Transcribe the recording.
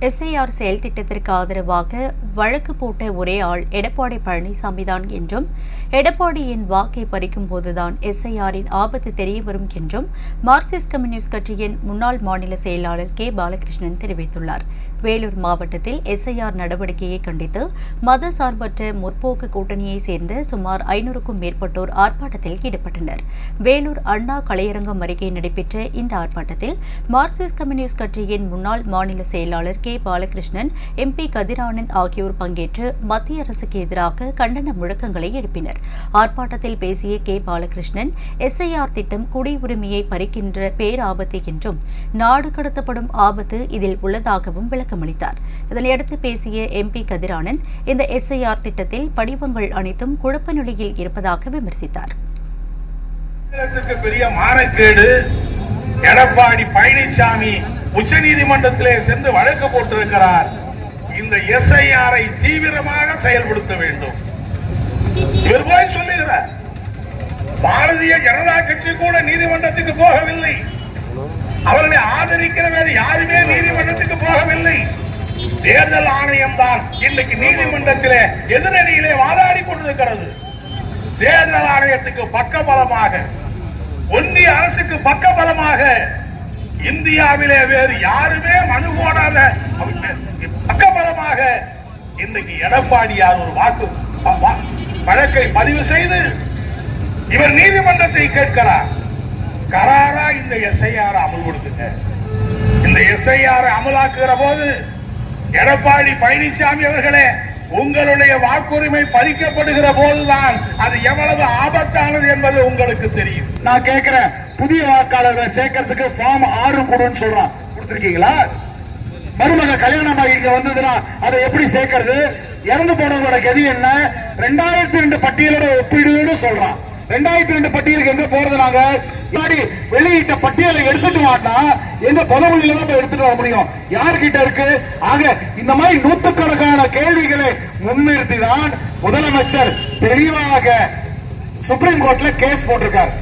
SIR செயல் திட்டத்திற்கு ஆதரவாக வழக்கு போட்ட ஒரே ஆள் எடப்பாடி பழனிசாமி தான் என்றும் எடப்பாடியின் வாக்கை பறிக்கும் போதுதான் எஸ்ஐஆரின் ஆபத்து தெரியவரும் என்றும் மார்க்சிஸ்ட் கம்யூனிஸ்ட் கட்சியின் முன்னாள் மாநில செயலாளர் கே. பாலகிருஷ்ணன் தெரிவித்துள்ளார். வேலூர் மாவட்டத்தில் எஸ்ஐஆர் நடவடிக்கையை கண்டித்து மத சார்பற்ற முற்போக்கு கூட்டணியைச் சேர்ந்த சுமார் ஐநூறுக்கும் மேற்பட்டோர் ஆர்ப்பாட்டத்தில் ஈடுபட்டனர். வேலூர் அண்ணா கலையரங்கம் அருகே நடைபெற்ற இந்த ஆர்ப்பாட்டத்தில் மார்க்சிஸ்ட் கம்யூனிஸ்ட் கட்சியின் முன்னாள் மாநில செயலாளர் கே. பாலகிருஷ்ணன் எம்பி கதிரானந்த் ஆகியோர் பங்கேற்று மத்திய அரசுக்கு எதிராக கண்டன முழக்கங்களை எழுப்பினர். ஆர்ப்பாட்டத்தில் பேசிய கே. பாலகிருஷ்ணன் எஸ்ஐஆர் திட்டம் குடியுரிமையை பறிக்கின்ற பேராபத்து என்றும் நாடு கடத்தப்படும் ஆபத்து இதில் உள்ளதாகவும் விளக்கமளித்தார் இதனையடுத்து பேசிய எம்பி கதிரானந்த் இந்த எஸ்ஐஆர் திட்டத்தில் படிவங்கள் அனைத்தும் குழப்ப நிலையில் இருப்பதாக விமர்சித்தார். பெரிய மாறக்கேடு எடப்பாடி பழனிசாமி உச்சநீதிமன்றத்திலே சென்று வழக்கு போட்டிருக்கிறார். இந்த எஸ்ஐஆரை தீவிரமாக செயல்படுத்த வேண்டும். இவர் போய் சொல்லுகிறார். பாரதிய ஜனதா கட்சி கூட நீதிமன்றத்துக்கு போகவில்லை. ஆதரிக்கிற வேறு யாருமே நீதிமன்றத்துக்கு போகவில்லை. தேர்தல் ஆணையம் தான் இன்னைக்கு நீதிமன்றத்திலே எதிரணியிலே வாதாடி கொண்டிருக்கிறது. தேர்தல் ஆணையத்துக்கு பக்கபலமாக ஒன்றிய அரசுக்கு பக்கபலமாக இந்தியாவிலே வேறு யாருமே மனு போடாத பக்கபலமாக இன்றைக்கு எடப்பாடியார் ஒரு வாக்கு வா- வழக்கை பதிவு செய்து இவர் நீதிமன்றத்தை கேட்கிறார். கராரா இந்த எஸ்ஐஆர் அமல்படுத்துங்க இந்த எஸ்ஐஆர் அமலாக்குகிற போது எடப்பாடி பழனிசாமி அவர்களே உங்களுடைய வாக்குரிமை பறிக்கப்படுகிற போதுதான் அது எவ்வளவு ஆபத்தானது என்பது உங்களுக்கு தெரியும். நான் கேட்கிறேன் புதிய வாக்காளர்களை சேர்க்கறதுக்கு ஃபார்ம் ஆறு கொடுன்னு சொல்றான். கொடுத்துருக்கீங்களா? மருமக கல்யாணம் இங்க வந்ததுன்னா அதை எப்படி சேர்க்கறது? இறந்து போனவங்களோட கதி என்ன? ரெண்டாயிரத்தி ரெண்டு பட்டியலோட ஒப்பிடுன்னு சொல்றான். ரெண்டாயிரத்தி ரெண்டு பட்டியலுக்கு எங்க போறது நாங்க? வெளியிட்ட பட்டியலை எடுத்துட்டு வாட்டா எங்க பதவியில தான் எடுத்துட்டு வர முடியும்? யார்கிட்ட இருக்கு? ஆக இந்த மாதிரி நூற்றுக்கணக்கான கேள்விகளை முன்னிறுத்தி தான் முதலமைச்சர் தெளிவாக சுப்ரீம் கோர்ட்ல கேஸ் போட்டிருக்காரு.